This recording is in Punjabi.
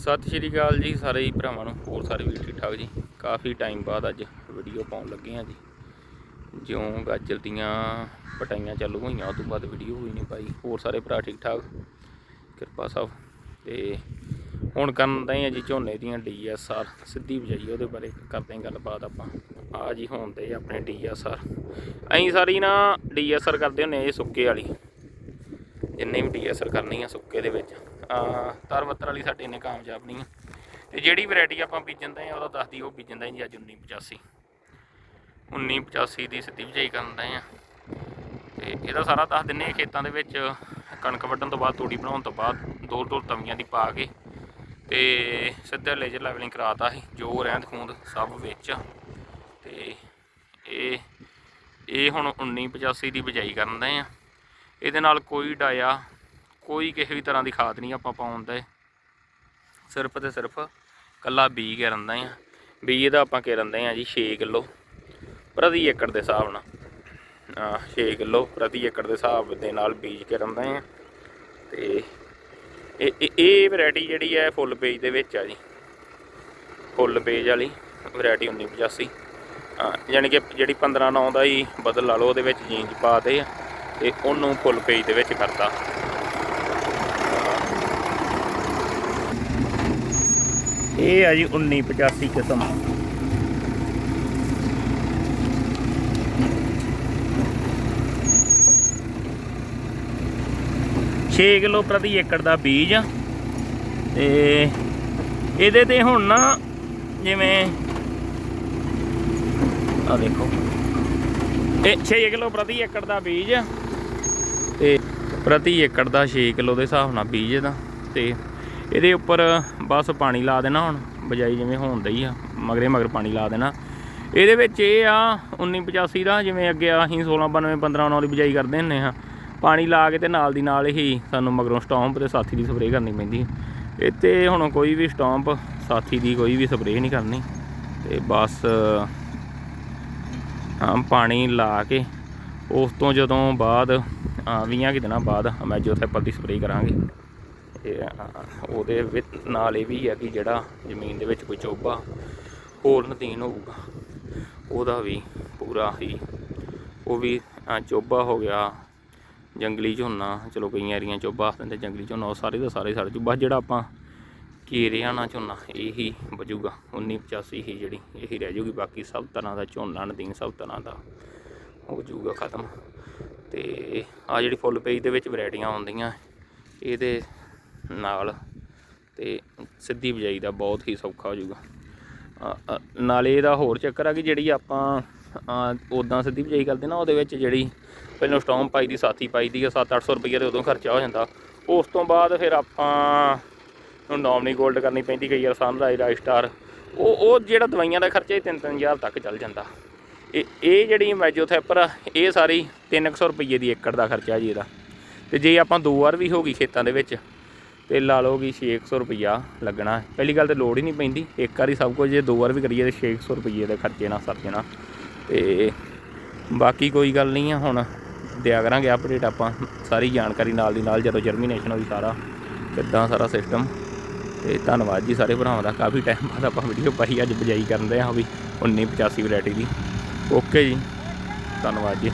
ਸਤਿ ਸ਼੍ਰੀ ਅਕਾਲ ਜੀ ਸਾਰੇ ਹੀ ਭਰਾਵਾਂ ਨੂੰ, ਹੋਰ ਸਾਰੇ ਵੀ ਠੀਕ ਠਾਕ ਜੀ। ਕਾਫੀ ਟਾਈਮ ਬਾਅਦ ਅੱਜ ਵੀਡੀਓ ਪਾਉਣ ਲੱਗੇ ਆ ਜੀ। ਜਿਉਂ ਗਾਜਰ ਦੀਆਂ ਪਟਾਈਆਂ ਚਾਲੂ ਹੋਈਆਂ ਉਸ ਤੋਂ ਬਾਅਦ ਵੀਡੀਓ ਹੋਈ ਨਹੀਂ ਪਾਈ। ਹੋਰ ਸਾਰੇ ਭਰਾ ਠੀਕ ਠਾਕ ਕਿਰਪਾ ਸਾਹਿਬ। ਤੇ ਹੁਣ ਕਰਨ ਦਾ ਹੀ ਆ ਜੀ ਝੋਨੇ ਦੀਆਂ ਡੀਐਸਆਰ ਸਿੱਧੀ ਬਜਾਈ ਉਹਦੇ ਬਾਰੇ ਕਰਦੇ ਹਾਂ ਗੱਲਬਾਤ ਆਪਾਂ। ਆ ਜੀ ਹੁਣ ਤੇ ਆਪਣੇ ਡੀਐਸਆਰ ਅਸੀਂ ਸਾਰੀ ਨਾ ਡੀਐਸਆਰ ਕਰਦੇ ਹੁੰਨੇ ਆ ਇਹ ਸੁੱਕੇ ਵਾਲੀ। ਜਿੰਨੇ ਵੀ ਡੀਐਸਆਰ ਕਰਨੀ ਆ ਸੁੱਕੇ ਦੇ ਵਿੱਚ। ਤਰਵੱਤਰ ਵਾਲੀ ਸਾਡੇ ਇੰਨੇ ਕਾਮਯਾਬ ਨਹੀਂ ਆ। ਤੇ ਜਿਹੜੀ ਵੈਰਾਈਟੀ ਆਪਾਂ ਬੀਜਣ ਦਾ ਆ, ਉਹਦਾ ਦੱਸਦੀ, ਉਹ ਬੀਜਣ ਦਾ ਜੀ ਅੱਜ 1985 1985 ਦੀ ਸਿੱਧੀ ਬਿਜਾਈ ਕਰਨ ਦਾ ਆ। ਤੇ ਇਹਦਾ ਸਾਰਾ ਦੱਸ ਦਿੰਨੇ ਆ ਖੇਤਾਂ ਦੇ ਵਿੱਚ ਕਣਕ ਵੱਢਣ ਤੋਂ ਬਾਅਦ, ਤੂੜੀ ਬਣਾਉਣ ਤੋਂ ਬਾਅਦ, ਦੋ ਦੋ ਤਵੀਆਂ ਦੀ ਪਾ ਕੇ ਤੇ ਸਿੱਧਾ ਲੇਜ਼ਰ ਲੈਵਲਿੰਗ ਕਰਾਤਾ ਸੀ, ਜੋ ਰਹਿੰਦ ਖੂੰਦ ਸਭ ਵਿੱਚ। ਤੇ ਇਹ ਇਹ ਹੁਣ 1985 ਦੀ ਬਿਜਾਈ ਕਰਨ ਦਾ ਆ। ਇਹਦੇ ਨਾਲ ਕੋਈ ਡਾਇਆ ਕੋਈ ਕਿਸੇ ਵੀ ਤਰ੍ਹਾਂ ਦੀ ਖਾਦ ਨਹੀਂ ਆਪਾਂ ਪਾਉਂਦੇ ਸਿਰਫ ਤੇ ਸਿਰਫ ਕੱਲਾ ਬੀ ਕਰਨ ਆ। ਬੀ ਇਹਦਾ ਆਪਾਂ ਕਰਨ ਦੇ ਆ ਜੀ 6 ਕਿਲੋ ਪ੍ਰਤੀ ਏਕੜ ਦੇ ਹਿਸਾਬ ਨਾਲ। ਆ 6 ਕਿਲੋ ਪ੍ਰਤੀ ਏਕੜ ਦੇ ਹਿਸਾਬ ਦੇ ਨਾਲ ਬੀਜ ਕੇ ਰੰਦਾ ਆ। ਤੇ ਇਹ, ਇਹ- ਇਹ ਵੈਰਾਈਟੀ ਜਿਹੜੀ ਹੈ ਫੁੱਲ ਪੇਜ ਦੇ ਵਿੱਚ ਆ ਜੀ। ਫੁੱਲ ਪੇਜ ਵਾਲੀ ਵੈਰਾਈਟੀ 1985 ਹਾਂ ਯਾਨੀ ਕਿ ਜਿਹੜੀ 15 9 ਦਾ ਹੀ ਬਦਲ ਲਾ ਲਓ, ਉਹਦੇ ਵਿੱਚ ਜੀਂਜ ਪਾ ਦੇ ਤੇ ਉਹਨੂੰ ਫੁੱਲ ਪੇਜ ਦੇ ਵਿੱਚ ਕਰਤਾ ਇਹ ਆ ਜੀ 1985 ਕਿਸਮ। ਛੇ ਕਿਲੋ ਪ੍ਰਤੀ ਏਕੜ ਦਾ ਬੀਜ। ਆ ਤੇ ਇਹਦੇ ਤੇ ਹੁਣ ਨਾ ਜਿਵੇਂ ਆ ਦੇਖੋ। ਇਹ 6 ਕਿਲੋ ਪ੍ਰਤੀ ਏਕੜ ਦਾ ਬੀਜ। ਆ ਤੇ ਪ੍ਰਤੀ ਏਕੜ ਦਾ 6 ਕਿਲੋ ਦੇ ਹਿਸਾਬ ਨਾਲ ਬੀਜ ਦਾ ਤੇ ਇਹਦੇ ਉੱਪਰ ਬਸ ਪਾਣੀ ਲਾ ਦੇਣਾ ਹੁਣ, ਬਜਾਈ ਜਿਵੇਂ ਹੋਣ ਦਈ ਆ, ਮਗਰੇ ਮਗਰ ਪਾਣੀ ਲਾ ਦੇਣਾ। ਇਹਦੇ ਵਿੱਚ ਇਹ ਆ 1985 ਦਾ, ਜਿਵੇਂ ਅੱਗੇ ਅਸੀਂ 1692 15 ਦੀ ਬਜਾਈ ਕਰਦੇ ਹੁੰਨੇ ਆ। ਪਾਣੀ ਲਾ ਕੇ ਤੇ ਨਾਲ ਦੀ ਨਾਲ ਹੀ ਸਾਨੂੰ ਮਗਰੋਂ ਸਟੌਂਪ ਤੇ ਸਾਥੀ ਦੀ ਸਪਰੇਅ ਕਰਨੀ ਪੈਂਦੀ ਇੱਥੇ ਹੁਣ ਕੋਈ ਵੀ ਸਟੌਂਪ ਸਾਥੀ ਦੀ ਕੋਈ ਵੀ ਸਪਰੇਅ ਨਹੀਂ ਕਰਨੀ। ਤੇ ਬਸ, ਹਾਂ, ਪਾਣੀ ਲਾ ਕੇ, ਉਸ ਤੋਂ ਜਦੋਂ ਬਾਅਦ 20 ਕਿ ਦਿਨਾਂ ਬਾਅਦ ਮੈਜੋਥੈਪਲ ਦੀ ਸਪਰੇਅ ਕਰਾਂਗੇ। ਉਹਦੇ ਵਿੱਚ ਨਾਲ ਇਹ ਵੀ ਹੈ ਕਿ ਜਿਹੜਾ ਜ਼ਮੀਨ ਦੇ ਵਿੱਚ ਕੋਈ ਚੋਬਾ ਹੋਰ ਨਦੀਨ ਹੋਊਗਾ ਉਹਦਾ ਵੀ ਪੂਰਾ ਹੀ ਉਹ ਵੀ ਅ, ਚੋਬਾ ਹੋ ਗਿਆ ਜੰਗਲੀ ਝੋਨਾ ਚਲੋ ਕਈ ਏਰੀਆਂ ਚੋਬਾ ਆਖਦੇ ਨੇ ਜੰਗਲੀ ਝੋਨਾ ਉਹ ਸਾਰੇ ਦਾ ਸਾਰੇ ਸੜ ਜੂ ਬਸ ਜਿਹੜਾ ਆਪਾਂ ਕੀਰਿਆਣਾ ਝੋਨਾ ਇਹੀ ਬਜੂਗਾ 1985 ਹੀ ਜਿਹੜੀ ਇਹੀ ਰਹਿ ਜੂਗੀ ਬਾਕੀ ਸਭ ਤਰ੍ਹਾਂ ਦਾ ਝੋਨਾ ਨਦੀਨ ਸਭ ਤਰ੍ਹਾਂ ਦਾ ਹੋ ਜੂਗਾ ਖਤਮ ਤੇ ਆ ਜਿਹੜੀ ਫੁੱਲ ਪੇਜ ਦੇ ਵਿੱਚ ਵੈਰਾਈਟੀਆਂ ਆਉਂਦੀਆਂ ਇਹਦੇ ਨਾਲ ਤੇ ਸਿੱਧੀ ਬਿਜਾਈ ਦਾ ਬਹੁਤ ਹੀ ਸੌਖਾ ਹੋ ਜਾਊਗਾ। ਨਾਲੇ ਇਹਦਾ ਹੋਰ ਚੱਕਰ ਆ ਕਿ ਜਿਹੜੀ ਆਪਾਂ ਉਦਾਂ ਸਿੱਧੀ ਬਿਜਾਈ ਕਰਦੇ ਨਾ, ਉਹਦੇ ਵਿੱਚ ਜਿਹੜੀ ਪਹਿਲਾਂ ਸਟੋਮ ਪਾਈ ਦੀ, ਸਾਥੀ ਪਾਈ ਦੀ ਆ 7-800 ਰੁਪਏ ਦੇ ਉਦੋਂ ਖਰਚਾ ਹੋ ਜਾਂਦਾ। ਉਸ ਤੋਂ ਬਾਅਦ ਫਿਰ ਆਪਾਂ ਨੂੰ ਨੋਮਨੀ ਗੋਲਡ ਕਰਨੀ ਪੈਂਦੀ, ਕਈ ਵਾਰ ਸਨਰਾਈਜ਼ ਰਾਈ ਸਟਾਰ ਉਹ ਉਹ ਜਿਹੜਾ ਦਵਾਈਆਂ ਦਾ ਖਰਚਾ ਹੀ 3-3000 ਤੱਕ ਚੱਲ ਜਾਂਦਾ। ਇਹ ਇਹ ਜਿਹੜੀ ਮੈਜੋਥੈਪਰ ਆ, ਇਹ ਸਾਰੀ 300 ਰੁਪਏ ਦੀ ਏਕੜ ਦਾ ਖਰਚਾ ਜੀ ਇਹਦਾ। ਤੇ ਜੇ ਆਪਾਂ ਦੋ ਵਾਰ ਵੀ ਹੋ ਗਈ ਖੇਤਾਂ ਦੇ ਵਿੱਚ ਤੇ ਲਾ ਲਓ ਕਿ 600 ਰੁਪਈਆ ਲੱਗਣਾ। ਪਹਿਲੀ ਗੱਲ ਤੇ ਲੋੜ ਹੀ ਨਹੀਂ ਪੈਂਦੀ। ਇੱਕ ਵਾਰੀ ਸਭ ਕੁਝ ਜੇ ਦੋ ਵਾਰ ਵੀ ਕਰੀਏ ਤੇ 600 ਰੁਪਈਏ ਦਾ ਖਰਚੇ ਨਾਲ ਸਰ ਜਾਣਾ। ਤੇ ਬਾਕੀ ਕੋਈ ਗੱਲ ਨਹੀਂ ਆ, ਹੁਣ ਦਿਆ ਕਰਾਂਗੇ ਅਪਡੇਟ ਆਪਾਂ। ਸਾਰੀ ਜਾਣਕਾਰੀ ਨਾਲ ਦੀ ਨਾਲ ਜਦੋਂ ਜਰਮੀਨੇਸ਼ਨ ਹੋਈ ਸਾਰਾ, ਕਿੱਦਾਂ ਸਾਰਾ ਸਿਸਟਮ ਤੇ ਧੰਨਵਾਦ ਜੀ ਸਾਰੇ ਭਰਾਵਾਂ ਦਾ। ਕਾਫੀ ਟਾਈਮ ਬਾਅਦ ਆਪਾਂ ਵੀਡੀਓ ਪਾਈ, ਅੱਜ ਬਜਾਈ ਕਰਨ ਦੇ ਆ ਵੀ 1985 ਵੈਰਾਈਟੀ ਦੀ। ਓਕੇ ਜੀ। ਧੰਨਵਾਦ ਜੀ।